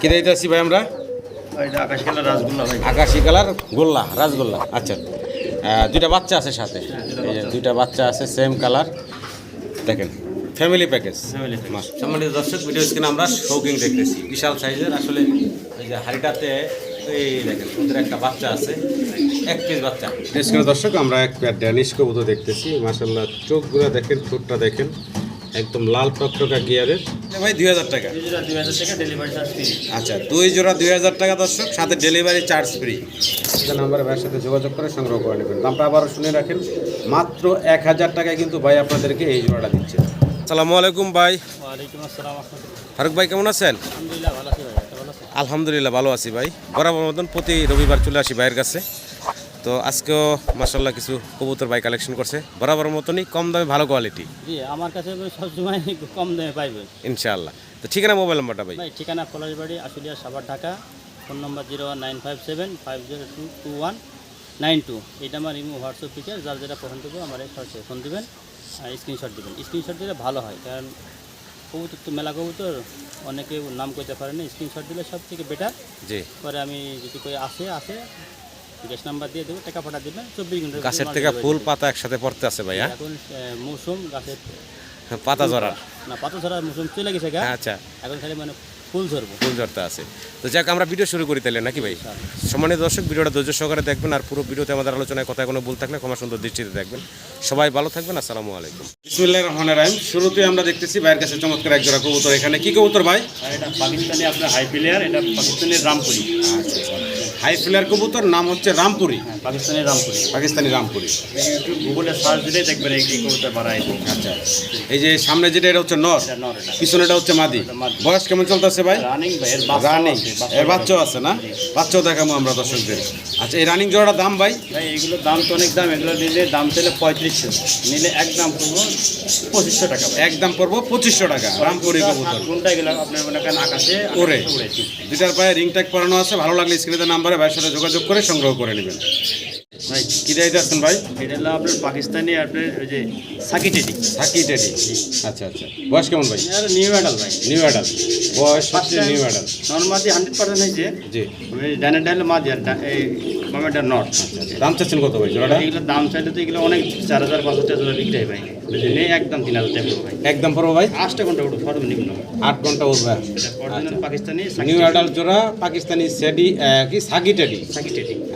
কি দিতে আসছি ভাই আমরা? আকাশ কালার গোল্লা রাসগোল্লা। আচ্ছা। দুইটা বাচ্চা আছে সাথে? এই যে দুইটা বাচ্চা আছে সেম কালার দেখেন ফ্যামিলি প্যাকেজ। সম্মানিত দর্শক ভিডিও স্ক্রিনে আমরা শৌকিং দেখতেছি। বিশাল সাইজের আসলে এই যে হাড়িটাতে এই দেখেন ওদের একটা বাচ্চা আছে। এক পিস বাচ্চা। দর্শক আমরা এক ড্যানিশ কবুতর দেখতেছি। মাসাল্লাহ চোখগুলো দেখেন ঠোঁটটা দেখেন। একদম লাল টকটকা গিয়ারের? ভাই দুই হাজার টাকা। আচ্ছা দুই জোড়া দুই হাজার টাকা দর্শক সাথে ডেলিভারি চার্জ ফ্রি নাম্বারে ভাইয়ের সাথে যোগাযোগ করে সংগ্রহ করে নেবেন। দামটা আবারও শুনে রাখেন মাত্র এক হাজার টাকায় কিন্তু ভাই আপনাদেরকে এই জোড়াটা দিচ্ছে। সালামু আলাইকুম ভাই। আসসালাম ফারুক ভাই কেমন আছেন? আলহামদুলিল্লাহ ভালো আছি ভাই। আপনি আছেন? আলহামদুলিল্লাহ ভালো আছি ভাই। বরাবর মতন প্রতি রবিবার চলে আসি ভাইয়ের কাছে। তো আজকেও মাসাল্লাহ কিছু কবুতর ভাই কালেকশন করছে। বরাবর মতনই কম দামে ভালো কোয়ালিটি জি আমার কাছে সবসময় কম দামে পাইবেন ইনশাআল্লাহ। তো ঠিকানা মোবাইল নাম্বারটা ভাই? ভাই ঠিকানা Palashbari Ashulia Savar Dhaka. Phone number zero one nine five seven five zero two two one nine two. এটা আমার ইমো হোয়াটসঅ্যাপ ফিচার যার যেটা পছন্দ করবে আমার ফোন দেবেন আর স্ক্রিনশট দেবেন। স্ক্রিনশট দিলে ভালো হয় কারণ কবুতর তো মেলা কবুতর অনেকে নাম করতে পারে না। স্ক্রিনশট দিলে সব থেকে বেটার জি। পরে আমি যদি কই আসে আসে গ্যাস নাম্বার দিয়ে দেবো টাকা পাঠা দেবেন চব্বিশ ঘণ্টার গাছের থেকে ফুল পাতা একসাথে পড়তে আছে ভাই হ্যাঁ এখন মৌসুম গাছের পাতা জড়ার না পাতা ধরার মৌসুম চলে গেছে গা। আচ্ছা। এখন খালি মানে ফুল ধরবো ফুল ঝরতে আছে। তো যাক আমরা ভিডিও শুরু করি তাহলে নাকি ভাই? সম্মানিত দর্শক ভিডিওটা ধৈর্য সহকারে দেখবেন আর পুরো ভিডিওতে আমাদের আলোচনায় কথা কোনো ভুল থাকলে ক্ষমা সুন্দর দৃষ্টিতে দেখবেন। সবাই ভালো থাকবেন আসসালামু আলাইকুম। বিসমিল্লাহির রহমানির রহিম। শুরুতে আমরা দেখতেছি ভাইয়ের কাছে চমৎকার এক জোড়া কবুতর। এখানে কি কবুতর ভাই? এটা পাকিস্তানি আপনার হাই প্লেয়ার এটা পাকিস্তানের রামপুরি। হাই ফ্লেয়ার কবুতর নাম হচ্ছে রামপুরি। পাকিস্তানের রামপুরি। পাকিস্তানি রামপুরি। গুগলে সার্চ দিলেই দেখবেন এই কবুতর বাড়াই আচ্ছা এই যে সামনে যেটা এটা হচ্ছে নর। পিছনেটা হচ্ছে মাদি। বয়স কেমন চলতেছে ভাই? রানিং ভাই এর বাচ্চা রানিং আছে, এর বাচ্চাও আছে। না? বাচ্চাও দেখাবো আমরা দর্শকদের। আচ্ছা এই রানিং জোড়াটা দাম ভাই? ভাই এগুলোর দাম তো অনেক দাম। এগুলো নিলে দাম চলে পঁয়ত্রিশশো। নিলে এক দাম পড়ব পঁচিশশো টাকা। এক দাম পড়ব পঁচিশশো টাকা রামপুরি কবুতর। কোনটা এগুলো আপনার মনে করেন আকাশে উড়েছি দুটার পায়ে রিং ট্যাগ পরানো আছে। ভালো লাগলে স্ক্রিনের নাম্বারে ভাইয়ের সাথে যোগাযোগ করে সংগ্রহ করে নেবেন। ভাই কি দিয়ে আছেন ভাই? এটা হলো আপনার পাকিস্তানি আপনার ওই যে থাকি টেডি। আচ্ছা আচ্ছা। বয়স কেমন ভাই? নিউ ভাই। নিউ অ্যাডাল বয়স নিউ অ্যাডাল হান্ড্রেড পার্সেন্ট হয়েছে। জি। ওই ডানের ডাইলে মাঝি আর এই বামেরটা নট। দাম চাচ্ছেন কত ভাই জোড়াটা? এগুলোর দাম চাইলে তো এগুলো অনেক চার হাজার পাঁচ হাজার টাকা বিক্রি হয় ভাই। নেই একদম তিন হাজার টাকা ভাই। একদম পড়ব ভাই? আটটা ঘণ্টা উঠো সর্বনিম্ন আট ঘণ্টা উঠবে পাকিস্তানি নিউ অ্যাডাল জোড়া পাকিস্তানি সেডি কি? সাকি টেডি।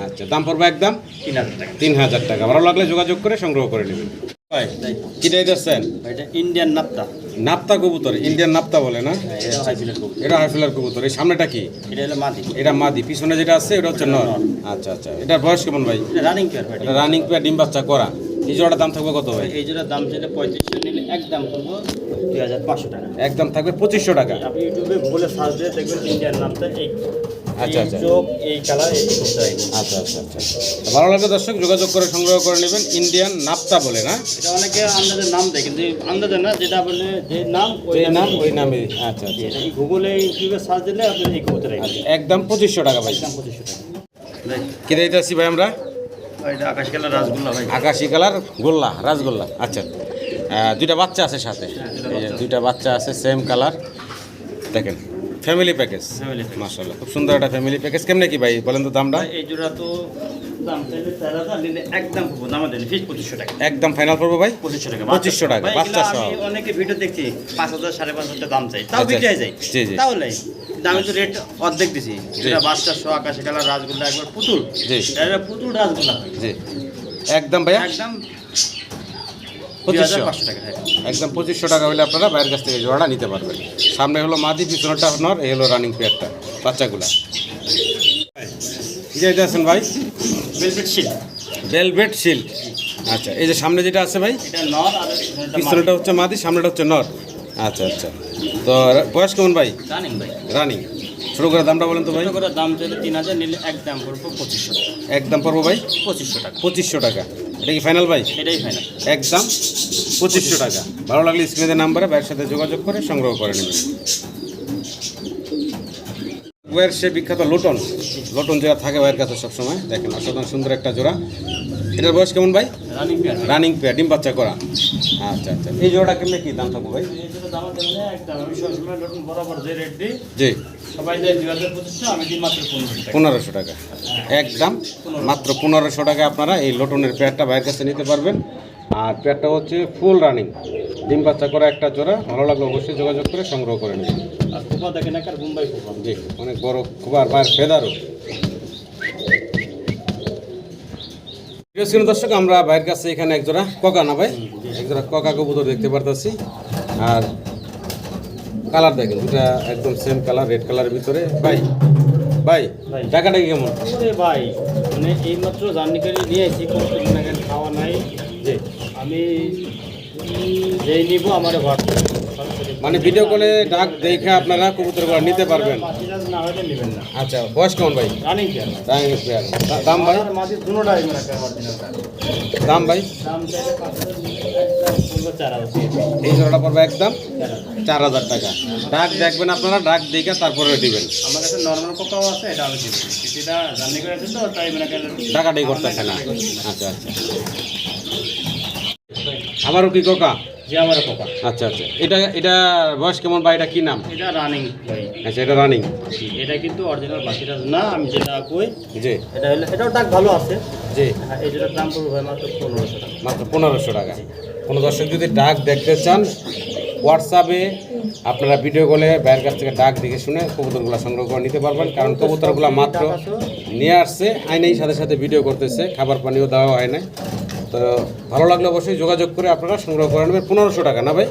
আচ্ছা দাম পড়বে একদম? তিন হাজার টাকা। তিন হাজার টাকা। ভালো লাগলে যোগাযোগ করে সংগ্রহ করে নেবেন। ভাই কি দিয়ে এটা ইন্ডিয়ান নাপ্তা নাপ্তা কবুতর ইন্ডিয়ান নাপ্তা বলে না? এটা হাই ফিলের কবুতর। এটা হাইফিলার কবুতর। এই সামনেটা কি? এটা হলো মাদি। এটা মাদি। পিছনে যেটা আছে এটা হচ্ছে নর। আচ্ছা আচ্ছা। এটার বয়স কেমন ভাই? রানিং পেয়ার ভাই। রানিং পেয়ার ডিম বাচ্চা করা। এই জোড়াটার দাম থাকবে কত ভাই? এই জোড়ার দাম ছিল পঁয়ত্রিশশো নিলে একদম করব দুই হাজার পাঁচশো টাকা। একদম থাকবে পঁচিশশো টাকা। আপনি ইউটিউবে গুগলে সার্চ দিয়ে দেখবেন ইন্ডিয়ান নামটা এই। আচ্ছা, আচ্ছা। চোখ এই কালার এই আচ্ছা আচ্ছা আচ্ছা। ভালো লাগলে দর্শক যোগাযোগ করে সংগ্রহ করে নেবেন ইন্ডিয়ান নাপ্তা বলে না? এটা অনেকে আন্দাজের নাম দেয় কিন্তু আন্দাজে না যেটা বলে যে নাম ওই নাম ওই নামে আচ্ছা আচ্ছা। এই গুগলে ইউটিউবে সার্চ দিলে আপনি এই কবুতর আচ্ছা, একদম পঁচিশশো টাকা ভাই। একদম পঁচিশশো টাকা। দিতে আসছি ভাই আমরা? এটা কালার রাসগোল্লা ভাই। আকাশি কালার গোল্লা রাসগোল্লা আচ্ছা। দুইটা বাচ্চা আছে সাথে। এই যে দুইটা বাচ্চা আছে সেম কালার দেখেন। Family package. মাশাআল্লাহ খুব সুন্দর একটা ফ্যামিলি প্যাকেজ কেমনে কি ভাই বলেন তো দামটা? ভাই, এই জোড়া তো একদম পঁচিশশো ফাইনাল করব ভাই? পঁচিশশো টাকা। 2500 টাকা, ভাই, বাচ্চা সহ। আমি অনেকে ভিডিও দেখছি পাঁচ হাজার সাড়ে পাঁচ হাজার দাম চাই। তাও আচ্ছা, বিক্রি হয়ে যায়। তাহলে তো রেট অর্ধেক দিছি। বাচ্চা শো আকাশে কালার রাসগোল্লা একবার পুতুল। পুতুল একদম ভাইয়া? একদম পঁচিশশো। টাকা হ্যাঁ। একদম পঁচিশশো টাকা হলে আপনারা বাইরের কাছ থেকে জোড়াটা নিতে পারবেন। সামনে হলো মাদি পিছনেটা নর এই হলো রানিং পেয়ারটা বাচ্চাগুলা। আছেন ভাই? ভেলভেট শিল ভেলভেট শিল্ড আচ্ছা এই যে সামনে যেটা আছে ভাই? আর হচ্ছে মাদি সামনেটা হচ্ছে নর। আচ্ছা আচ্ছা। তো বয়স কেমন ভাই? জানিন ভাই। রানিং শুরু করে দামটা বলেন তো ভাই। ছোট করে দাম চাইলে তিন হাজার নিলে এক দাম পড়ব পঁচিশশো টাকা। এক দাম পড়ব ভাই? পঁচিশশো টাকা। পঁচিশশো টাকা। এটা কি ফাইনাল ভাই? এটাই ফাইনাল এক দাম পঁচিশশো টাকা। ভালো লাগলে স্ক্রিনের নাম্বারে ব্যবসাতে সাথে যোগাযোগ করে সংগ্রহ করে নেবেন। ওয়ের সে বিখ্যাত লোটন। লোটন যেটা থাকে ভাইয়ের কাছে সবসময়। দেখেন অসাধারণ সুন্দর একটা জোড়া। এটার বয়স কেমন ভাই? রানিং পেয়ার ডিম বাচ্চা করা। আচ্ছা আচ্ছা। এই জোড়াটা কেমনে কি দাম থাকব ভাই? মানে জি। পনেরোশো টাকা। পনেরোশো টাকা। একদম মাত্র পনেরোশো টাকা আপনারা এই লোটনের পেয়ারটা বাইরের কাছে নিতে পারবেন। আর পেয়ারটা হচ্ছে ফুল রানিং ডিম বাচ্চা করা একটা জোড়া। ভালো লাগলে অবশ্যই যোগাযোগ করে সংগ্রহ করে নেবেন। আর কোপা দেখেন একার মুম্বাই কোপা জি অনেক বড় খুবার পায়ের ফেদারও। প্রিয় দর্শক আমরা বাইরের কাছে এখানে একজোড়া ককা না ভাই? একজোড়া ককা কবুতর দেখতে পারতেছি। আর কালার দেখেন দুটা একদম সেম কালার রেড কালারের ভিতরে। ভাই ভাই। টাকাটা কি কেমন? আরে ভাই মানে এইমাত্র জার্নি করে নিয়ে এসেছি খাওয়া নাই। জি। আমি যেই নিব আমার হোয়াটসঅ্যাপ মানে ভিডিও কলে ডাক দেখে আপনারা কবুতরগুলো নিতে পারবেন। আচ্ছা বয়স কেমন ভাই? রানিং দাম ভাই? মানে দাম ভাই? দাম হাজার এই জোড়াটা পড়বে একদম চার হাজার। টাকা। ডাক দেখবেন আপনারা ডাক দেখে তারপরে দিবেন। আমার কাছে নর্মাল কোকাও আছে এটা আমি দিচ্ছি। কিছুটা জার্নি করে তো তাই মানে টাকাটাই করতেছে না। আচ্ছা আচ্ছা। আমারও কি কোকা? যে আমার কোকা। আচ্ছা আচ্ছা। এটা এটা বয়স কেমন বা এটা কি নাম? এটা রানিং ভাই। আচ্ছা এটা রানিং জি, এটা কিন্তু অরিজিনাল বাকিটা না আমি যেটা কই জি। এটা হলো এটাও ডাক ভালো আছে। জি। হ্যাঁ, এই যেটার দাম পড়বে ভাই মাত্র পনেরোশো টাকা। মাত্র পনেরোশো টাকা। কোনো দর্শক যদি ডাক দেখতে চান হোয়াটসঅ্যাপে আপনারা ভিডিও কলে বাইরের কাছ থেকে ডাক দেখে শুনে কবুতরগুলো সংগ্রহ করে নিতে পারবেন। কারণ কবুতরগুলো মাত্র নিয়ে আসছে আইনেই সাথে সাথে ভিডিও করতেছে খাবার পানিও দেওয়া হয় না তো ভালো লাগলে অবশ্যই যোগাযোগ করে আপনারা সংগ্রহ করে নেবেন। পনেরোশো টাকা না ভাই?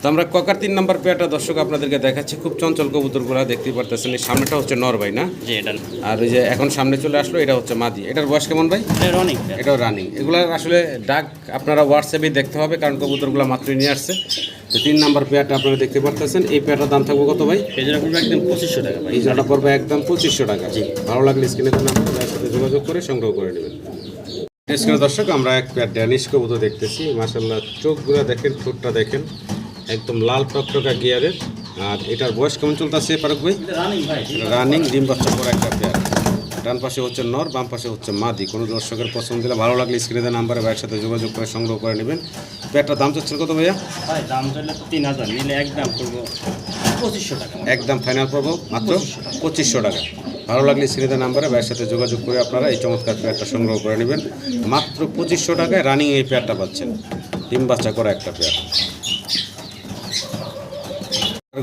তো আমরা ককার তিন নম্বর পেয়ারটা দর্শক আপনাদেরকে দেখাচ্ছি। খুব চঞ্চল কবুতরগুলো দেখতে পারতেছেন। এই সামনেটা হচ্ছে নর ভাই না? জি এটা আর ওই যে এখন সামনে চলে আসলো এটা হচ্ছে মাদি। এটার বয়স কেমন ভাই? রানিং এটাও রানিং এগুলো আসলে ডাক আপনারা হোয়াটসঅ্যাপেই দেখতে হবে কারণ কবুতরগুলো মাত্রই নিয়ে আসছে। তো তিন নাম্বার পেয়ারটা আপনারা দেখতে পারতেছেন। এই পেয়ারটার দাম থাকবে কত ভাই? এই যেটা পড়বে একদম পঁচিশশো টাকা ভাই। এই জোড়াটা পড়বে একদম পঁচিশশো টাকা। ভালো লাগলে স্ক্রিনে নাম্বার সাথে যোগাযোগ করে সংগ্রহ করে নেবেন। স্ক্রিনে দর্শক আমরা এক ড্যানিশ কবুতর দেখতেছি। মাসাল্লাহ চোখগুলো দেখেন ঠোঁটটা দেখেন। একদম লাল টকটকা গিয়ারের। আর এটার বয়স কেমন চলতেছে পারক ভাই? রানিং ভাই রানিং ডিম বাচ্চা করা একটা পেয়ার ডান পাশে হচ্ছে নর বাম পাশে হচ্ছে মাদি। কোনো দর্শকের পছন্দ দিলে ভালো লাগলে স্ক্রিনে নাম্বারে ভাইয়ের সাথে যোগাযোগ করে সংগ্রহ করে নেবেন। পেয়ারটার দাম চাচ্ছেন কত ভাইয়া? ভাই দাম চাইলে তিন হাজার। নিলে একদম করব পঁচিশশো টাকা একদম ফাইনাল পাবো মাত্র পঁচিশশো টাকা। ভালো লাগলে স্ক্রিনে নাম্বারে ভাইয়ের সাথে যোগাযোগ করে আপনারা এই চমৎকার পেয়ারটা সংগ্রহ করে নেবেন। মাত্র পঁচিশশো টাকায় রানিং এই পেয়ারটা পাচ্ছেন। ডিম বাচ্চা করা একটা পেয়ার।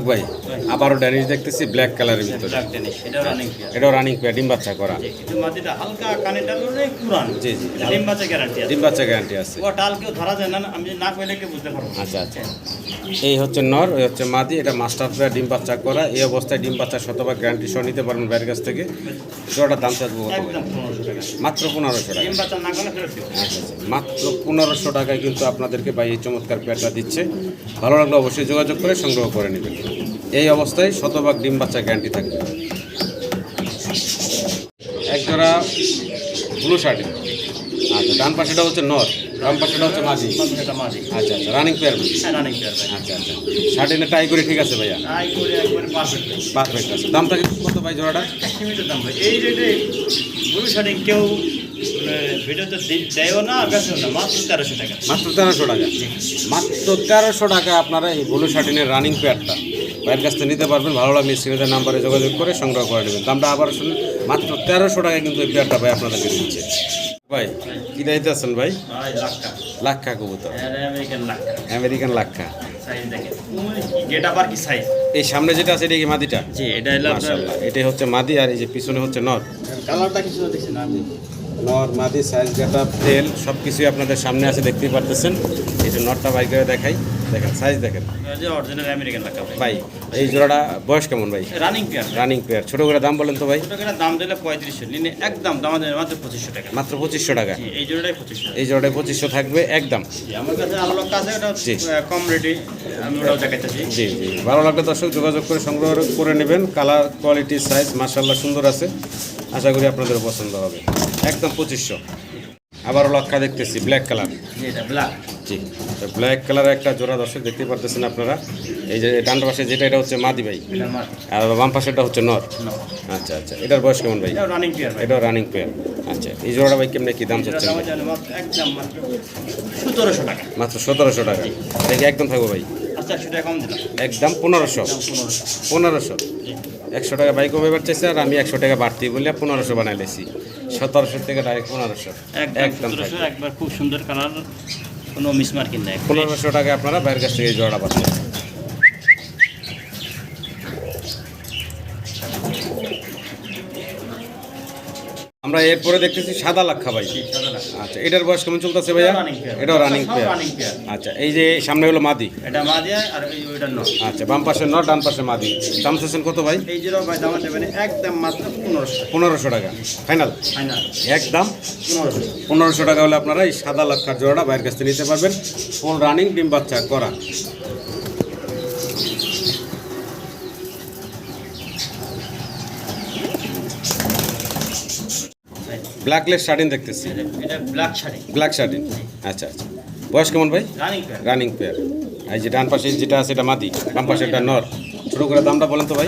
ভাই আবারও ড্যানিশ দেখতেছি ব্ল্যাক কালারের ভিতরে। এটাও রানিং পেয়ার ডিম বাচ্চা করা। হালকা জি, জি। ডিম বাচ্চা গ্যারান্টি আছে। ডিম বাচ্চা গ্যারান্টি আছে। ও ডাল কেউ ধরা যায় না না, আমি না কইলে কেউ বুঝতে পারব আচ্ছা আচ্ছা। এই হচ্ছে নর ওই হচ্ছে মাদি এটা মাস্টার প্লেয়ার ডিম বাচ্চা করা। এই অবস্থায় ডিম বাচ্চা শতভাগ গ্যারান্টি সহ নিতে পারবেন বাইরের কাছ থেকে। জোড়াটার দাম টাকা। মাত্র পনেরোশো টাকা। আচ্ছা আচ্ছা। মাত্র পনেরোশো টাকায় কিন্তু আপনাদেরকে ভাই এই চমৎকার পেয়ারটা দিচ্ছে। ভালো লাগলে অবশ্যই যোগাযোগ করে সংগ্রহ করে নেবেন। এই অবস্থায় শতভাগ ডিম বাচ্চা গ্যারান্টি থাকবে। একজোড়া ব্লু শার্ট আচ্ছা ডান পাশেটা হচ্ছে নর ডান পাশেটা হচ্ছে মাঝি। এটা মাঝি। আচ্ছা আচ্ছা রানিং পেয়ার হ্যাঁ রানিং আচ্ছা আচ্ছা শার্টিনে টাই করে ঠিক আছে ভাইয়া? আই করে একবারে পারফেক্ট পারফেক্ট আছে। দাম থাকে কত ভাই জোড়াটা? সীমিত দাম ভাই। এই রেটে ব্লু শার্টিং কেউ মানে ভিডিওতে দেয়ও না মাত্র তেরোশো টাকা। মাত্র তেরোশো টাকা। মাত্র তেরোশো টাকা আপনারা এই ব্লু শার্টিনের রানিং পেয়ারটা ভাইয়ের কাছ থেকে নিতে পারবেন। ভালো লাগলে স্ক্রিনের নাম্বারে যোগাযোগ করে সংগ্রহ করে নেবেন। দামটা আবার শুনুন মাত্র তেরোশো টাকায় কিন্তু এই পেয়ারটা ভাই আপনাদেরকে দিচ্ছে। ভাই কি দায়িত্ব আছেন ভাই? লাক্ষা কবুতর। আমেরিকান লাক্কা। লাক্ষা সাইজ দেখেন। গেট আপ আর কি সাইজ এই সামনে যেটা আছে এটা কি মাদিটা? জি এটা এটাই হচ্ছে মাদি আর এই যে পিছনে হচ্ছে নর। কালারটা কিছু দেখছেন নর মাদি সাইজ গেটা তেল সব কিছুই আপনাদের সামনে আছে দেখতেই পারতেছেন। এই যে নটটা বাইক করে দেখাই। দেখেন সাইজ দেখেন। অরিজিনাল আমেরিকান লাক্কা ভাই। এই জোড়াটা বয়স কেমন ভাই? রানিং পেয়ার রানিং পেয়ার ছোটো করে দাম বলেন তো ভাই। ছোটো করে দাম দিলে পঁয়ত্রিশশো। নিলে একদম দাম মাত্র পঁচিশশো টাকা। মাত্র পঁচিশশো টাকা। এই জোড়াটাই পঁচিশশো। এই জোড়াটায় পঁচিশশো থাকবে একদম। আমার কাছে আরও লোক আছে ওটা। কম রেটে আমি ওটাও দেখাইতেছি। জি জি। ভালো লাগলে দর্শক যোগাযোগ করে সংগ্রহ করে নেবেন। কালার কোয়ালিটি সাইজ মার্শাল্লাহ সুন্দর আছে। আশা করি আপনাদের পছন্দ হবে। একদম পঁচিশশো। আবারও লক্ষা দেখতেছি ব্ল্যাক কালার ব্ল্যাক জি। ব্ল্যাক কালারের একটা জোড়া দর্শক দেখতে পারতেছেন আপনারা। এই যে ডান পাশে যেটা এটা হচ্ছে মাদি ভাই। আর বাম পাশেরটা হচ্ছে নর। আচ্ছা আচ্ছা। এটার বয়স কেমন ভাই? এটাও রানিং পেয়ার আচ্ছা এই জোড়াটা ভাই কেমনে কি দাম চাচ্ছেন? হচ্ছে মাত্র সতেরোশো টাকা। দেখি একদম থাকব ভাই। দিলাম। একদম পনেরোশো। পনেরোশো। একশো টাকা বাইক কমে বাড়তেছে আর আমি একশো টাকা বাড়তি বলে পনেরোশো বানাই লেছি সতেরোশো থেকে ডাইরেক্ট পনেরোশো। একদম একদম একবার খুব সুন্দর কালার কোনো মিসমার্কিং নাই। পনেরোশো টাকা আপনারা বাইরের কাছ থেকে জোড়া পাচ্ছেন। আমরা এরপরে দেখতেছি সাদা লাক্ষা ভাই। আচ্ছা এটার বয়স কেমন চলতেছে ভাইয়া? এটাও রানিং পেয়ার আচ্ছা এই যে সামনে হলো মাদি। এটা মা দিয়ে আর ওইটা নয় আচ্ছা বাম পাশে নট ডান পাশে মাদি। দাম চাচ্ছেন কত ভাই? এই জিরো ভাই দাম দেবেন একদম মাত্র পনেরোশো। পনেরোশো টাকা। ফাইনাল ফাইনাল একদম পনেরোশো। পনেরোশো টাকা হলে আপনারা এই সাদা লাক্ষার জোড়াটা বাইরের কাছ থেকে নিতে পারবেন। ফুল রানিং ডিম বাচ্চা করা। ব্ল্যাকলেস শার্টিন দেখতেছি। এটা ব্ল্যাক ব্ল্যাক শার্টিন। আচ্ছা আচ্ছা। বয়স কেমন ভাই? রানিং প্যান্ট রানিং পেয়ার এই যে ডান পাশে যেটা আছে এটা মাদি। বাম পাশে এটা নর। ছোটো করে দামটা বলেন তো ভাই।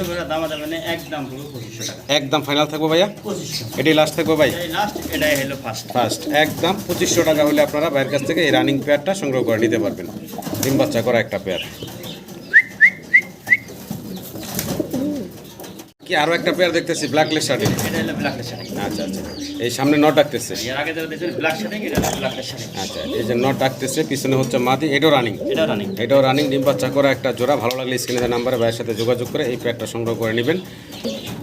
একদম পঁচিশশো টাকা। একদম ফাইনাল থাকব ভাইয়া? এটাই লাস্ট থাকব ভাই? ফার্স্ট একদম পঁচিশশো টাকা হলে আপনারা বাইরের কাছ থেকে এই রানিং পেয়ারটা সংগ্রহ করে নিতে পারবেন। ডিম বাচ্চা করা একটা পেয়ার কি আরও একটা পেয়ার দেখতেছি? ব্ল্যাকলেস শার্টিং এটা হলো ব্ল্যাক শাড়ি আচ্ছা আচ্ছা। এই সামনে নট ডাকতেছে এর আগে যারা দেখছেন ব্ল্যাক শাড়ি এটা হলো ব্ল্যাক শাড়ি আচ্ছা এই যে নট ডাকতেছে পিছনে হচ্ছে মাদি এটাও রানিং এটা রানিং এটাও রানিং ডিম বাচ্চা করা একটা জোড়া ভালো লাগলে স্ক্রিনের নাম্বারে ভাইয়ের সাথে যোগাযোগ করে এই পেয়ারটা সংগ্রহ করে নেবেন।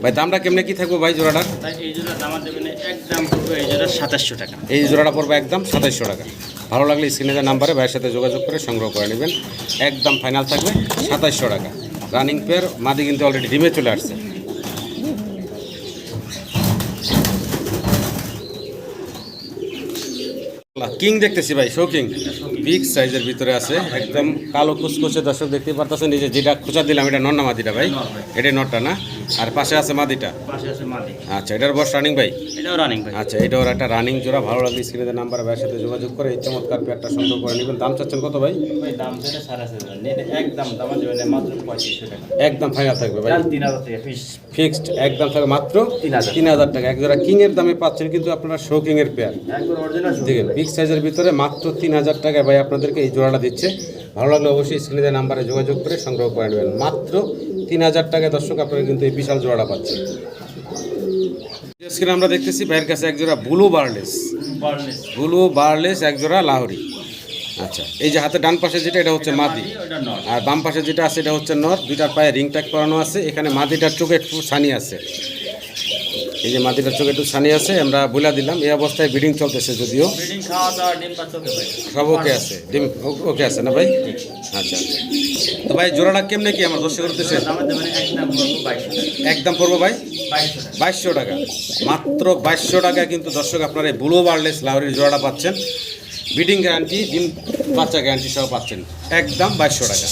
ভাই দামটা কেমনে কি থাকব ভাই জোড়াটার তাই এই জোড়া দাম দেবেন একদম পুরো এই জোড়া সাতাশশো টাকা। এই জোড়াটা পড়বে একদম সাতাইশশো টাকা। ভালো লাগলে স্ক্রিনের নাম্বারে ভাইয়ের সাথে যোগাযোগ করে সংগ্রহ করে নেবেন। একদম ফাইনাল থাকবে সাতাইশশো টাকা। রানিং পেয়ার মাদি কিন্তু অলরেডি ডিমে চলে আসছে। কিং দেখতেছি ভাই শো কিং বিগ সাইজের ভিতরে আছে একদম কালো কুচকুচে দর্শক দেখতে পারতেছেন এই যে যেটা খোঁচা দিলাম এটা নন্না মাদিটা ভাই। এটাই নটটা না? আর পাশে আছে মাদিটা? আচ্ছা এটার বয়স রানিং ভাই? এটাও রানিং ভাই। আচ্ছা এটা ওর একটা রানিং জোড়া ভালো লাগলে স্ক্রিনের নাম্বার ভাইয়ের সাথে যোগাযোগ করে এই চমৎকার পেয়ারটা সংগ্রহ করে নেবেন। দাম চাচ্ছেন কত ভাই? দাম এটা একদম ফাইনাল থাকবে ভাই। ফিক্সড একদম থাকবে মাত্র তিন হাজার। টাকা এক জোড়া কিং এর দামে পাচ্ছেন কিন্তু আপনারা শো কিং এর পেয়ার দেখেন বিগ সাইজের ভিতরে মাত্র তিন হাজার টাকায় ভাই আপনাদেরকে এই জোড়াটা দিচ্ছে। ভালো লাগলে অবশ্যই স্ক্রিনের নাম্বারে যোগাযোগ করে সংগ্রহ করে নেবেন। মাত্র তিন হাজার টাকায় দর্শক আপনারা কিন্তু এই বিশাল জোড়াটা পাচ্ছেন। স্ক্রিনে আমরা দেখতেছি ভাইয়ের কাছে এক জোড়া ব্লু বার্লেস ব্লু বার্লেস এক জোড়া লাহোরি আচ্ছা এই যে হাতে ডান পাশে যেটা এটা হচ্ছে মাদি। আর বাম পাশে যেটা আছে এটা হচ্ছে নর। দুইটার পায়ে রিং ট্যাগ করানো আছে। এখানে মাদিটার চোখে একটু ছানি আছে। এই যে মাদিটার চোখে একটু ছানি আছে আমরা বলে দিলাম। এই অবস্থায় ব্রিডিং চলতেছে যদিও। সব ওকে আছে। ডিম ওকে আছে না ভাই? আচ্ছা আচ্ছা। তো ভাই জোড়াটা কেমনে কি আমার দর্শক করতেছে? একদম পড়ব ভাই? বাইশশো টাকা। মাত্র বাইশশো টাকা কিন্তু দর্শক আপনারা এই ব্লু বার্লেস লাহরির জোড়াটা পাচ্ছেন। ব্রিডিং গ্যারান্টি ডিম বাচ্চা গ্যারান্টি সহ পাচ্ছেন। একদম বাইশশো টাকা।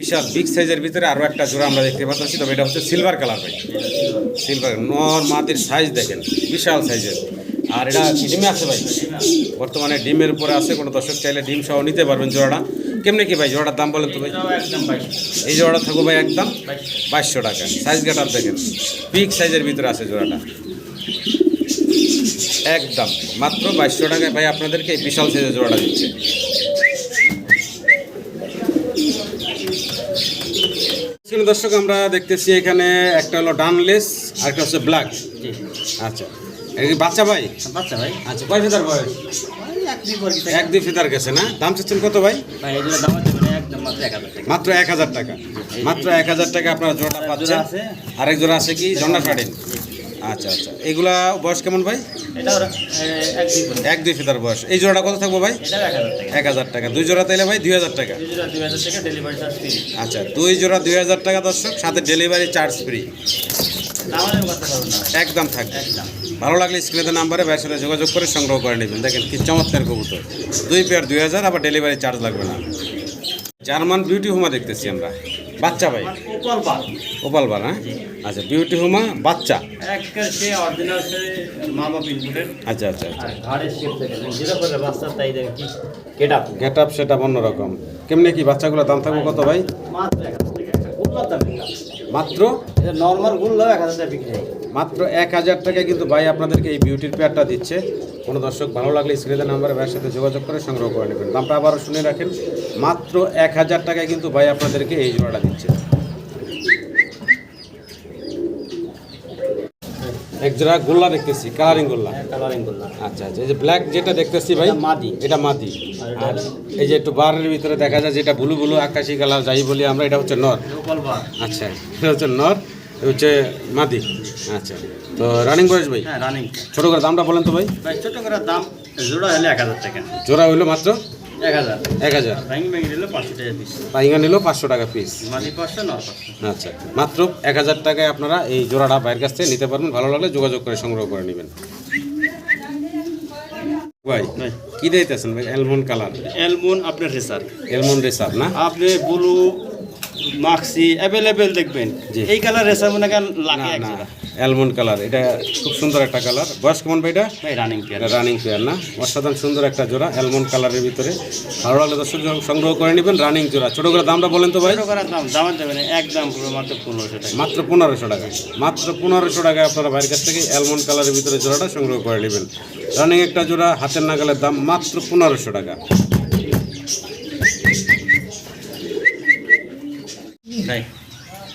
বিশাল বিগ সাইজের ভিতরে আরও একটা জোড়া আমরা দেখতে পাচ্ছি তবে এটা হচ্ছে সিলভার কালার ভাই। সিলভার নর মাটির সাইজ দেখেন বিশাল সাইজের আর এটা ডিমে আছে ভাই? বর্তমানে ডিমের উপরে আছে কোনো দর্শক চাইলে ডিম সহ নিতে পারবেন জোড়াটা। কেমনে কি ভাই জোড়াটার দাম বলেন তো ভাই? এই জোড়াটা থাকব ভাই একদম বাইশশো। বাইশশো টাকা। সাইজ গাটার দেখেন বিগ সাইজের ভিতরে আছে জোড়াটা। একদম মাত্র বাইশশো টাকায় ভাই আপনাদেরকে এই বিশাল সাইজের জোড়াটা দিচ্ছে। শুনুন দর্শক আমরা দেখতেছি এখানে একটা হলো ডানলেস আর একটা হচ্ছে ব্ল্যাক। আচ্ছা। বাচ্চা ভাই? বাচ্চা ভাই। আচ্ছা কয় ফেদার বয়স? এক দুই ফেদার গেছে। না? দাম চাচ্ছেন কত ভাই? একদম মাত্র এক হাজার টাকা। মাত্র এক হাজার টাকা। আপনার জোড়া পাচ্ছেন। আছে। আরেক জোড়া আছে কি? জন্ডা শাড়িন আচ্ছা আচ্ছা। এগুলা বয়স কেমন ভাই? এক দুই ফিতার বয়স। এই জোড়াটা কত থাকব ভাই? এক হাজার টাকা। দুই জোড়া তাইলে ভাই দুই হাজার টাকা। আচ্ছা দুই জোড়া দুই হাজার টাকা দর্শক সাথে ডেলিভারি চার্জ ফ্রি একদম থাকবে। ভালো লাগলে স্ক্রিনের নাম্বারে ভাইয়ের সাথে যোগাযোগ করে সংগ্রহ করে নেবেন। দেখেন কি চমৎকার কবুতর। দুই পেয়ার দুই হাজার আবার ডেলিভারি চার্জ লাগবে না। জার্মান বিউটি হোমা দেখতেছি আমরা। বাচ্চা ভাই? ওপাল বার হ্যাঁ? আচ্ছা বিউটি হুমা বাচ্চা? আচ্ছা গেট আপ সেট আপ অন্যরকম। কেমনে কি বাচ্চাগুলো দাম থাকবে কত ভাই? মাত্র টাকা। নর্মাল গুল্লা এক হাজার টাকা বিক্রি মাত্র এক হাজার টাকায় কিন্তু ভাই আপনাদেরকে এই বিউটির পেয়ারটা দিচ্ছে। কোনো দর্শক ভালো লাগলে স্ক্রিনের নাম্বারে ভাইয়ের সাথে যোগাযোগ করে সংগ্রহ করে নেবেন। দামটা আবারও শুনে রাখেন মাত্র এক হাজার টাকায় কিন্তু ভাই আপনাদেরকে এই জোড়াটা দিচ্ছে। এক গোল্লা দেখতেছি কালারিং গোল্লা। কালারিং করলাম আচ্ছা আচ্ছা এই যে ব্ল্যাক যেটা দেখতেছি ভাই এটা মাদি। এটা মাদি। আর এই যে একটু বারের ভিতরে দেখা যায় যেটা ব্লু ব্লু আকাশি কালার যাই বলি আমরা এটা হচ্ছে নর। আচ্ছা এটা হচ্ছে নর হচ্ছে মাদি। আচ্ছা তো রানিং বয়স ভাই? হ্যাঁ রানিং ছোট করে দামটা বলেন তো ভাই। ভাই ছোট করে দাম জোড়া হলে এক হাজার টাকা। জোড়া হইল মাত্র? পাঁচশো টাকা পিস আচ্ছা মাত্র এক হাজার টাকায় আপনারা এই জোড়াটা বাইরের কাছ থেকে নিতে পারবেন। ভালো লাগলে যোগাযোগ করে সংগ্রহ করে নেবেন। ভাই কি দিতেছেন ভাই? অ্যালমন্ড কালার এলমুন আপনার রেসার। অ্যালমন্ড রেসার না? আপনি ব্লু মাক্সি অ্যাভেলেবেল দেখবেন। এই কালার রেসার মনে করেন না লাগে অ্যালমন্ড কালার এটা খুব সুন্দর একটা কালার। বয়স কেমন ভাই এটা? রানিং পেয়ার রানিং পেয়ার না? অসাধারণ সুন্দর একটা জোড়া অ্যালমন্ড কালারের ভিতরে। ভালো লাগলে দর্শক সংগ্রহ করে নেবেন রানিং জোড়া। ছোটো করে দামটা বলেন তো ভাই। করার দাম দাম দেবেন একদম মাত্র পনেরোশো টাকা। মাত্র পনেরোশো টাকা। মাত্র পনেরোশো টাকায় আপনারা বাইরের কাছ থেকে অ্যালমন্ড কালারের ভিতরে জোড়াটা সংগ্রহ করে নেবেন। রানিং একটা জোড়া হাতের নাগালের দাম মাত্র পনেরোশো টাকা।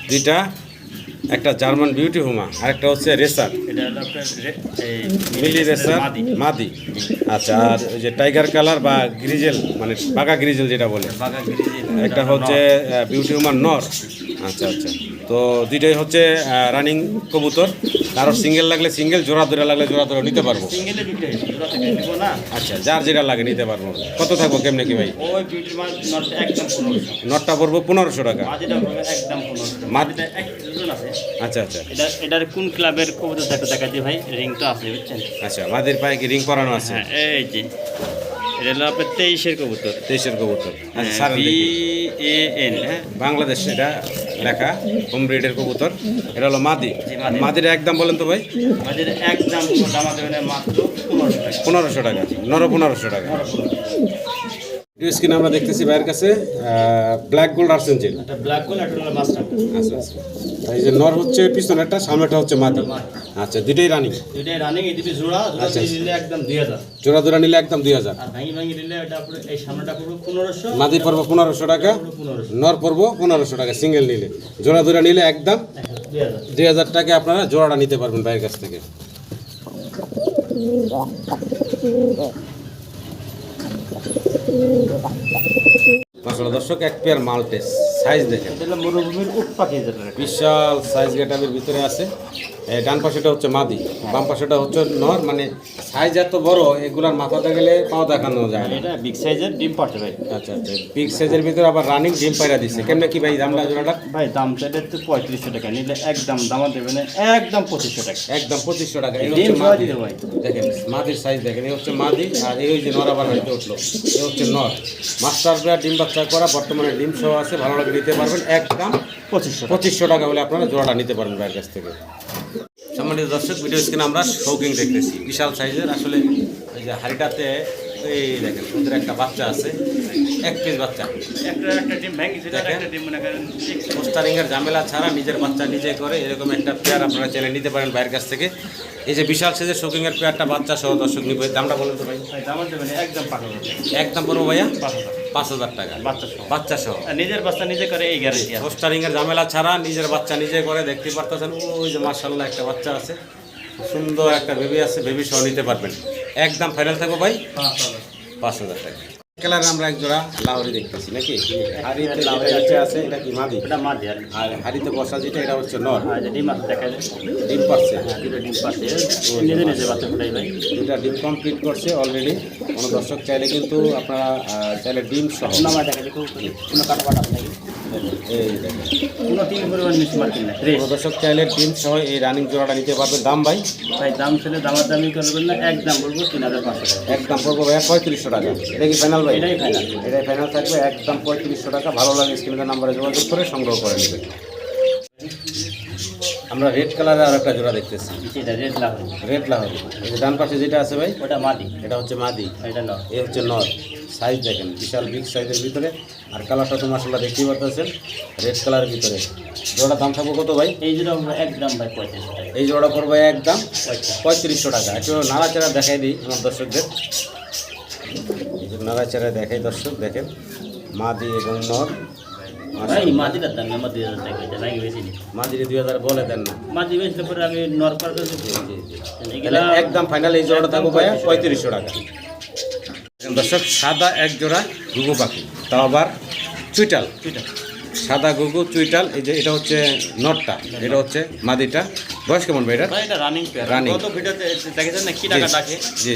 দুইটা? একটা জার্মান বিউটি হুমা আর একটা হচ্ছে রেসার। মিলি রেসার মাদি। আচ্ছা আর ওই যে টাইগার কালার বা গ্রিজেল মানে বাঘা গ্রিজেল যেটা বলে। একটা হচ্ছে বিউটি হুমার নর। আচ্ছা আচ্ছা। তো দুইটাই হচ্ছে রানিং কবুতর। কারও সিঙ্গেল লাগলে সিঙ্গেল জোড়া ধরে লাগলে জোড়া ধরে নিতে পারব। আচ্ছা যার যেটা লাগে নিতে পারব। কত থাকব কেমনে কি ভাই? নটটা পড়ব পনেরোশো টাকা। আছে? আচ্ছা আচ্ছা। এটা এটার কোন ক্লাবের কবুতর দেখো দেখা দিয়ে ভাই? আছে বুঝছেন? আচ্ছা মাদের পায়ে কি রিং করানো আছে? হ্যাঁ এই যে। এটা হলো আপনার তেইশের কবুতর। তেইশের কবুতর। হ্যাঁ, আচ্ছা এ এন হ্যাঁ? বাংলাদেশ এটা লেখা হোম ব্রিডের কবুতর। এটা হলো মাদি। মাদির একদম বলেন তো ভাই? মাঝের একদম দাম মাত্র পনেরোশো টাকা। পনেরোশো টাকা নর পনেরোশো টাকা। স্কিন আমরা দেখতেছি ভাইয়ের কাছে ব্ল্যাক গোল্ড আচ্ছা আচ্ছা এই যে নর হচ্ছে পিছনেরটা সামনেটা হচ্ছে মাদি আচ্ছা দুইটাই রানিং দুইটাই রানিং এই দুটি জোড়া জোড়া আচ্ছা, দিয়ে দিলে একদম দুই হাজার। জোড়া জোড়া নিলে একদম দুই হাজার। আর ভাঙি ভাঙি দিলে এটা পুরো এই সামনেটা পুরো পনেরোশো। মাদি পড়ব পনেরোশো টাকা নর পড়ব পনেরোশো টাকা সিঙ্গেল নিলে। জোড়া জোড়া নিলে একদম দুই হাজার। দুই হাজার টাকা আপনারা জোড়াটা নিতে পারবেন ভাইয়ের কাছ থেকে। আসলে দর্শক এক পেয়ার মাল্টেস সাইজ দেখেন। মরুভূমির উট পাখি বিশাল সাইজ গেটাবের ভিতরে আছে। ডান পাশেটা হচ্ছে মাদি বাম পাশেটা হচ্ছে নর মানে সাইজ এত বড় এগুলার মাথাতে গেলে পাও দেখানো যায় এটা বিগ সাইজের ডিম পাচ্ছে ভাই। আচ্ছা আচ্ছা বিগ সাইজের ভিতরে আবার রানিং ডিম পাইরা দিচ্ছে কেমনে কি ভাই দামটা জোড়াটা? ভাই দাম চাইলে তো পঁয়ত্রিশশো টাকা নিলে একদম দামা দেবে না একদম পঁচিশশো টাকা। একদম পঁচিশশো টাকা এই হচ্ছে মাদি। ভাই। দেখেন মাদির সাইজ দেখেন এই হচ্ছে মাদি আর এই যে নর আবার হইতে উঠল এই হচ্ছে নর। মাস্টার প্লেয়ার ডিম বাচ্চা করা বর্তমানে ডিম সহ আছে ভালো লাগে নিতে পারবেন একদম পঁচিশশো পঁচিশশো টাকা হলে আপনারা জোড়াটা নিতে পারবেন ভাইয়ের কাছ থেকে। সম্মানিত দর্শক ভিডিও স্ক্রিনে আমরা শৌকিং দেখতেছি। বিশাল সাইজের আসলে ওই যে হাড়িটাতে এই দেখেন ওদের একটা বাচ্চা আছে। এক পিস বাচ্চা। পোস্টারিংয়ের ঝামেলা ছাড়া নিজের বাচ্চা নিজে করে এরকম একটা পেয়ার আপনারা চ্যানেল নিতে পারেন বাইরের কাছ থেকে। এই যে বিশাল সাইজের শৌকিংয়ের পেয়ারটা বাচ্চা সহ দর্শক নিবে দামটা বলুন তো ভাই। দামা একদম হবে একদম পড়ব ভাইয়া? পাঁচ হাজার। পাঁচ টাকা। বাচ্চা সহ। বাচ্চা সহ। নিজের বাচ্চা নিজে করে এই গ্যারেন্টি আছে। পোস্টারিংয়ের ঝামেলা ছাড়া নিজের বাচ্চা নিজে করে দেখতে পারতেছেন ওই যে মার্শাল্লাহ একটা বাচ্চা আছে। সুন্দর একটা বেবি আছে বেবি সহ নিতে পারবেন। একদম ফাইনাল থাকব ভাই? পাঁচ হাজার টাকা। কালারে আমরা এক জোড়া লাউরি দেখতেছি নাকি? হাড়িতে লাউরি আছে আছে এটা কি মাদি? এটা মাছ আর হাড়িতে বসা যেটা এটা হচ্ছে নর। যে ডিম আছে দেখা যায়। ডিম পাচ্ছে হ্যাঁ দুটো ডিম পাচ্ছে নিজে নিজে বাচ্চা ফুটাই ভাই। দুটা ডিম কমপ্লিট করছে অলরেডি কোনো দর্শক চাইলে কিন্তু আপনারা চাইলে ডিম সহ। নামা দেখা যায় কোনো কাটা কাটা কোনো তিন পরিমাণ দর্শক চাইলে ডিম সহ এই রানিং জোড়াটা নিতে পারবেন দাম ভাই? ভাই দাম ছিল দামার দামি করবেন না এক দাম বলব তিন হাজার পাঁচশো টাকা। একদম পড়ব ভাইয়া পঁয়ত্রিশশো টাকা। এটা কি ফাইনাল ভাই এটাই ফাইনাল এটাই ফাইনাল থাকবে। একদম পঁয়ত্রিশশো টাকা। ভালো লাগে স্ক্রিনের নাম্বারে যোগাযোগ করে সংগ্রহ করে নেবেন আমরা রেড কালারের আর একটা জোড়া দেখতেছি। সেটা রেড লাভ রেড লাহরি। এই যে ডান পাশে যেটা আছে ভাই ওটা মাদি। এটা হচ্ছে মাদি। এটা ন এই হচ্ছে নর। সাইজ দেখেন বিশাল বিগ সাইজের ভিতরে। আর কালারটা তো মাসাল্লাহ দেখতেই পারতেছেন রেড কালারের ভিতরে। জোড়া দাম থাকব কত ভাই? এই আমরা একদম ভাই পঁয়ত্রিশ টাকা। এই জোড়া পড়বে একদম পঁয়ত্রিশশো টাকা। একটু নাড়াচাড়া দেখাই দিই আমার দর্শকদের। নাড়াচাড়া দেখাই দর্শক দেখেন। মাদি এবং নর। মাদির দুই হাজার বলে দেন না। মাদি বেচলে পরে আমি নর পার করে দেবো। তাহলে এগুলা একদম ফাইনাল এই জোড়াটা থাকব ভাইয়া পঁয়ত্রিশশো টাকা। দর্শক সাদা এক জোড়া ঘুঘু পাখি। তাও আবার চুইটাল। সাদা ঘুঘু চুইটাল এই যে এটা হচ্ছে নটটা এটা হচ্ছে মাদিটা। বয়স কেমন ভাই এটা ভাই এটা রানিং পেয়ার ভিডিওতে দেখেছেন না কি টাকা ডাকে।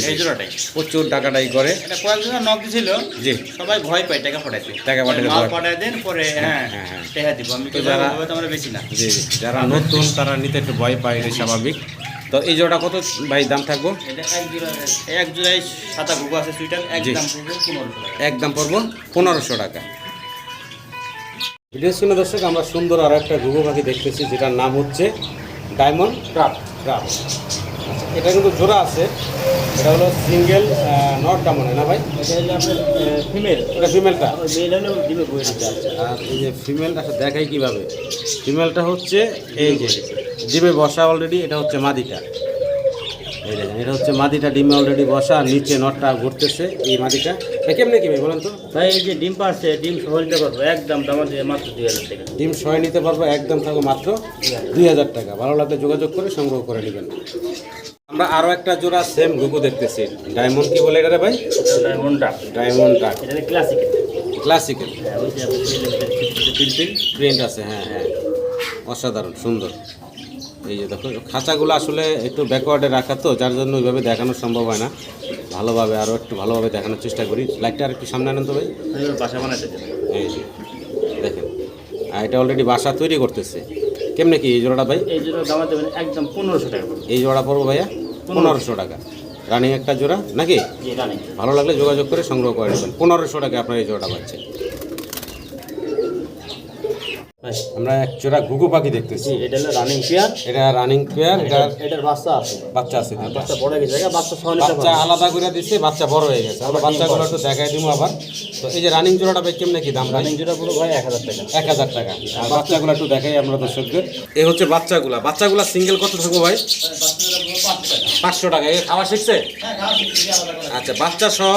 এই জোড়াটাই। প্রচুর টাকাটাই করে। এটা কয়েকজন নক দিছিল। জি। সবাই ভয় পায় টাকা পাঠাইতে টাকা পাঠাইতে মাল পাঠাই দেন পরে হ্যাঁ হ্যাঁ, হ্যাঁ। টাকা দিব। আমি তো যারা- বেশি না। জি জি যারা নতুন তারা নিতে একটু ভয় পায় এটা স্বাভাবিক। তো এই জোড়া কত ভাই দাম থাকব? এক জোড়া এক জোড়ায় সাদা ঘুঘু আছে সুইটার। এক দাম পড়বে পনেরোশো টাকা। একদম পড়ব পনেরোশো টাকা। ভিডিও স্ক্রিনে দর্শক আমরা সুন্দর আর একটা ঘুঘু পাখি দেখতেছি যেটার নাম হচ্ছে ডায়মন্ড ক্রাফ ক্রাফ এটা কিন্তু জোড়া আছে। এটা হলো সিঙ্গেল নট ডায়মন্ড না ভাই? এটা ফিমেল। এটা ফিমেলটা। আচ্ছা এই যে ফিমেলটা দেখাই কীভাবে। ফিমেলটা হচ্ছে এই যে ডিমে বসা অলরেডি এটা হচ্ছে মাদিটা। এই দেখেন এটা হচ্ছে মাদিটা ডিমে অলরেডি বসা আর নিচে নটটা ঘুরতেছে। এই মাদিটা এটা কেমনে কি ভাই বলেন তো। ভাই এই যে ডিম পারছে ডিম সহ দিতে পারব একদম দাম দিয়ে মাত্র দুই হাজার টাকা। ডিম সয় নিতে পারব একদম থাকো মাত্র দুই হাজার টাকা। ভালো লাগলে যোগাযোগ করে সংগ্রহ করে নেবেন। আমরা আরও একটা জোড়া সেম গুগু দেখতেছি। ডায়মন্ড কি বলে এটা রে ভাই? ডায়মন্ডটা ডায়মন্ড ডাক এটা ক্লাসিক ক্লাসিক্যাল হ্যাঁ প্রিন্ট আছে হ্যাঁ হ্যাঁ। অসাধারণ সুন্দর। এই যে দেখো খাঁচাগুলো আসলে একটু ব্যাকওয়ার্ডে রাখা তো যার জন্য ওইভাবে দেখানো সম্ভব হয় না। ভালোভাবে আরও একটু ভালোভাবে দেখানোর চেষ্টা করি। লাইটটা আর একটু সামনে আনেন তো ভাই। বাসা বানাইতে যাবে এই যে দেখেন। আর এটা অলরেডি বাসা তৈরি করতেছে। কেমনে কি এই জোড়াটা ভাই? এই দাম দেবেন একদম পনেরোশো টাকা এই জোড়া পড়ব ভাইয়া? পনেরোশো। টাকা। রানিং একটা জোড়া নাকি? ভালো লাগলে যোগাযোগ করে সংগ্রহ করে নেবেন। পনেরোশো টাকা আপনার এই জোড়াটা পাচ্ছেন। আমরা এক জোড়া ঘুঘু পাখি দেখতেছি। এটা হলো রানিং পেয়ার এটা রানিং পেয়ার এটার বাচ্চা আছে। বাচ্চা আছে বাচ্চা বড় হয়ে গেছে। বাচ্চা সহ বাচ্চা আলাদা করে দিচ্ছে বাচ্চা বড় হয়ে গেছে। আমরা বাচ্চাগুলো একটু দেখাই দিব আবার। তো এই যে রানিং জোড়াটা ভাই কেমনে কি দাম রানিং যেটা পুরো ভাই এক হাজার টাকা। এক হাজার টাকা। আর বাচ্চাগুলো একটু দেখাই আমরা দর্শকদের। এই হচ্ছে বাচ্চাগুলা। বাচ্চাগুলা সিঙ্গেল কত থাকব ভাই? পাঁচশো টাকা। খাওয়া শিখছে? আচ্ছা বাচ্চা সহ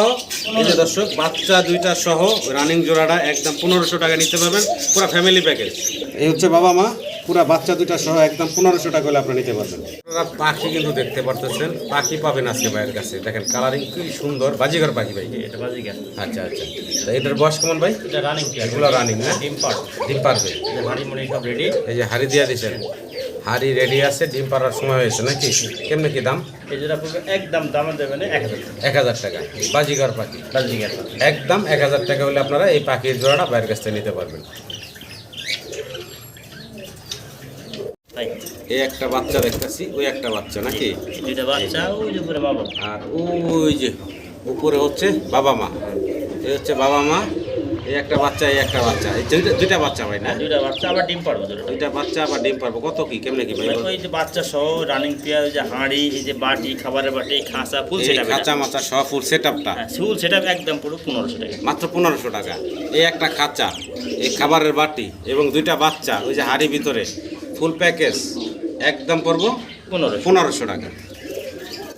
এই যে দর্শক বাচ্চা দুইটা সহ রানিং জোড়াটা একদম পনেরোশো টাকা নিতে পারবেন পুরো ফ্যামিলি প্যাকেজ এই হচ্ছে বাবা মা পুরা বাচ্চা দুইটা সহ একদম পনেরোশো টাকা হলে আপনি নিতে পারবেন। আপনারা পাখি কিন্তু দেখতে পারতেছেন পাখি পাবেন আজকে ভাইয়ের কাছে। দেখেন কালারিং কি সুন্দর বাজিঘর পাখি ভাই। এটা বাজি গেল আচ্ছা আচ্ছা। তা এটার বয়স কেমন ভাই? এটা রানিং এগুলো রানিং না? ডিম পার ডিম পারবে হাড়ি মুড়ি সব রেডি এই যে হাড়ি দিয়ে দিচ্ছেন হাড়ি রেডি আছে ডিম পাড়ার সময় হয়েছে নাকি? কেমনে কি দাম? একদম দাম দেবেন এক হাজার টাকা। বাজিঘর পাখি। বাজি একদম এক হাজার টাকা হলে আপনারা এই পাখির জোড়াটা বাইরের কাছ থেকে নিতে পারবেন। এই একটা বাচ্চা দেখতেছি ওই একটা বাচ্চা নাকি? আর ওই যে উপরে হচ্ছে বাবা মা। এই হচ্ছে বাবা মা। এই একটা বাচ্চা এই একটা বাচ্চা। এই দুইটা দুইটা বাচ্চা ভাই না? দুইটা বাচ্চা আবার ডিম পারব দুইটা বাচ্চা আবার ডিম পারব। কত কি? কেমনে কি ভাই? ওই যে বাচ্চা সহ রানিং পেয়ার যে হাঁড়ি এই যে বাটি খাবারের বাটি খাঁচা ফুল খাঁচা মাচা সহ ফুল সেট আপটা ফুল একদম পুরো টাকা। মাত্র পনেরোশো টাকা। এই একটা খাঁচা এই খাবারের বাটি এবং দুইটা বাচ্চা ওই যে হাড়ি ভিতরে ফুল প্যাকেজ একদম পড়ব পনেরোশো। পনেরোশো টাকা।